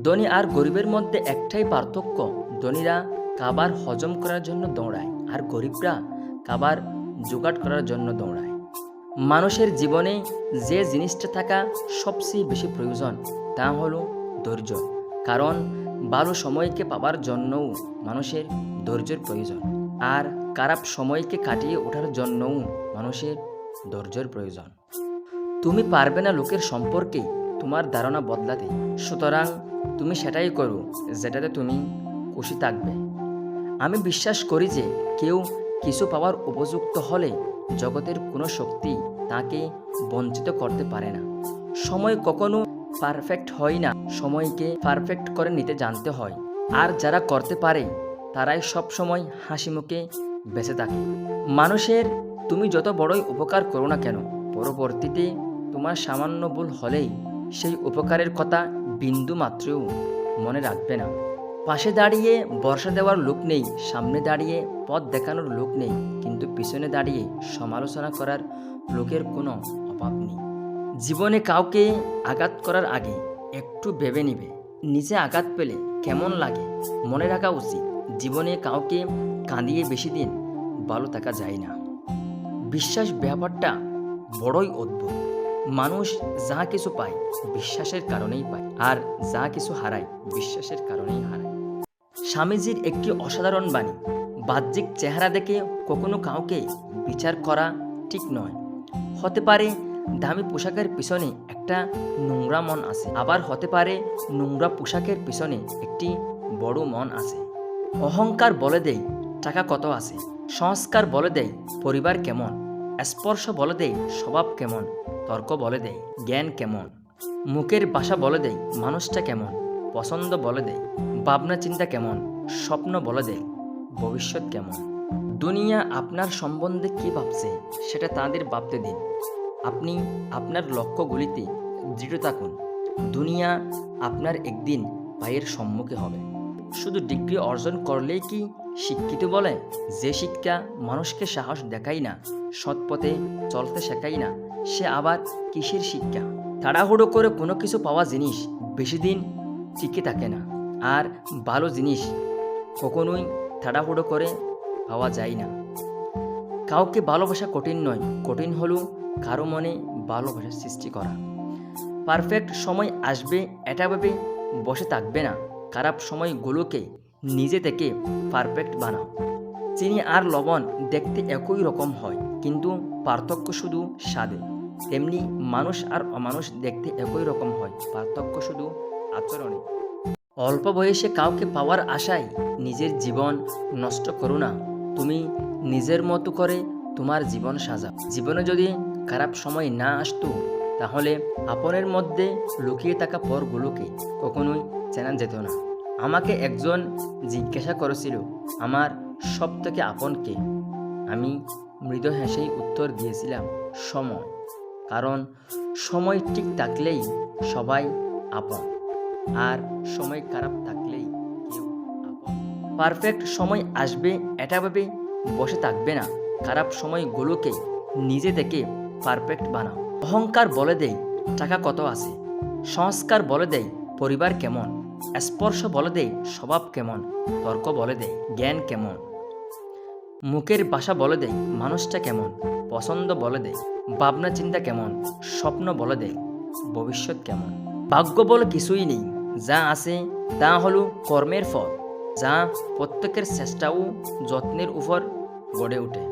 ধনী আর গরিবের মধ্যে একটাই পার্থক্য, ধনীরা খাবার হজম করার জন্য দৌড়ায় আর গরিবরা খাবার জোগাড় করার জন্য দৌড়ায়। মানুষের জীবনে যে জিনিসটা থাকা সবচেয়ে বেশি প্রয়োজন, তা হলো ধৈর্য। কারণ ভালো সময়কে পাবার জন্যও মানুষের ধৈর্যের প্রয়োজন আর খারাপ সময়কে কাটিয়ে ওঠার জন্যও মানুষের ধৈর্যের প্রয়োজন। তুমি পারবে না লোকের সম্পর্কে তোমার ধারণা বদলাতে। সুতরাং তুমি সেটাই করো যেটাতে তুমি খুশি থাকবে। আমি বিশ্বাস করি যে কেউ কিছু পাওয়ার উপযুক্ত হলে জগতের কোনো শক্তি তাকে বঞ্চিত করতে পারে না। সময় কখনো পারফেক্ট হয় না, সময়কে পারফেক্ট করে নিতে জানতে হয়। আর যারা করতে পারে, তারাই সব সময় হাসি মুখে বেঁচে থাকে। মানুষের তুমি যত বড়ই উপকার করো না কেন, পরবর্তীতে তোমার সামান্য ভুল হলেই সেই উপকারের কথা বিন্দু মাত্রেও মনে রাখবে না। পাশে দাঁড়িয়ে বর্ষা দেওয়ার লোক নেই, সামনে দাঁড়িয়ে পথ দেখানোর লোক নেই, কিন্তু পিছনে দাঁড়িয়ে সমালোচনা করার লোকের কোনো অভাব নেই। জীবনে কাউকে আঘাত করার আগে একটু ভেবে নিবে, নিজে আঘাত পেলে কেমন লাগে মনে রাখা উচিত, জীবনে কাউকে কাঁদিয়ে বেশি দিন ভালো থাকা যায় না। বিশ্বাস ব্যাপারটা বড়ই অদ্ভুত। মানুষ যা কিছু পায় বিশ্বাসের কারণেই পায়, আর যা কিছু হারায় বিশ্বাসের কারণেই হারায়। স্বামীজির একটি অসাধারণ বাণী, বাহ্যিক চেহারা দেখে কখনো কাউকে বিচার করা ঠিক নয়। হতে পারে দামি পোশাকের পিছনে একটা নোংরা মন আছে, আবার হতে পারে নোংরা পোশাকের পিছনে একটি বড় মন আছে। অহংকার বলে দেয় টাকা কত আছে, সংস্কার বলে দেয় পরিবার কেমন, স্পর্শ বলে দেয় স্বভাব কেমন। তর্ক বলে দেয়, জ্ঞান কেমন? মুখের ভাষা বলে দেয়, মানুষটা কেমন? পছন্দ বলে দেয়, ভাবনা চিন্তা কেমন? স্বপ্ন বলে দেয়, ভবিষ্যৎ কেমন? দুনিয়া আপনার সম্বন্ধে কি ভাবছে, সেটা তাদের ভাবতে দিন। আপনি আপনার লক্ষ্যগুলিতে দৃঢ় থাকুন। দুনিয়া আপনার একদিন পায়ের সম্মুখে হবে। শুধু ডিগ্রি অর্জন করলেই কি শিক্ষিত বলে? যে শিক্ষা মানুষকে সাহস দেখাই না, সৎ পথে চলতে শেখাই না সে আবার কিসের শিক্ষা? তাড়াহুড়ো করে কোনো কিছু পাওয়া জিনিস বেশি দিন টিকে থাকে না। আর ভালো জিনিস কখনোই তাড়াহুড়ো করে পাওয়া যায় না। কাউকে ভালোবাসা কঠিন নয়, কঠিন হলো কারও মনে ভালোবাসার সৃষ্টি করা। পারফেক্ট সময় আসবে, এটা ভেবে বসে থাকবে না। খারাপ সময়গুলোকে নিজে থেকে পারফেক্ট বানাও। চিনি আর লবণ দেখতে একই রকম হয়, কিন্তু পার্থক্য শুধু স্বাদে। তেমনি মানুষ আর অমানুষ দেখতে একই রকম হয়, পার্থক্য শুধু আচরণে। অল্প বয়সে কাউকে পাওয়ার আশায় নিজের জীবন নষ্ট করো না। তুমি নিজের মতো করে তোমার জীবন সাজাও। জীবনে যদি খারাপ সময় না আসতো, তাহলে আপনের মধ্যে লুকিয়ে থাকা পরগুলোকে কখনোই চেনা যেত না। আমাকে একজন জিজ্ঞাসা করেছিল, আমার সব থেকে আপনকে আমি মৃদু হেসেই উত্তর দিয়েছিলাম, সময়। কারণ সময় ঠিক থাকলেই সবাই আপন, আর সময় খারাপ থাকলেই কেউ আপন। পারফেক্ট সময় আসবে, এটা ভেবে বসে থাকবে না। খারাপ সময়গুলোকে নিজে থেকে পারফেক্ট বানাও। অহংকার বলে দেয় টাকা কত আছে? সংস্কার বলে দেয় পরিবার কেমন? স্পর্শ বলে দেয় স্বভাব কেমন? তর্ক বলে দেয় জ্ঞান কেমন? মুখের ভাষা বলে দেয়, মানুষটা কেমন? পছন্দ বলে দেয়, ভাবনা চিন্তা কেমন? স্বপ্ন বলে দেয়, ভবিষ্যৎ কেমন? ভাগ্য বলে কিছুই নেই, যা আছে তা হলো কর্মের ফল, যা প্রত্যেকের চেষ্টা ও যত্নের উপর গড়ে ওঠে।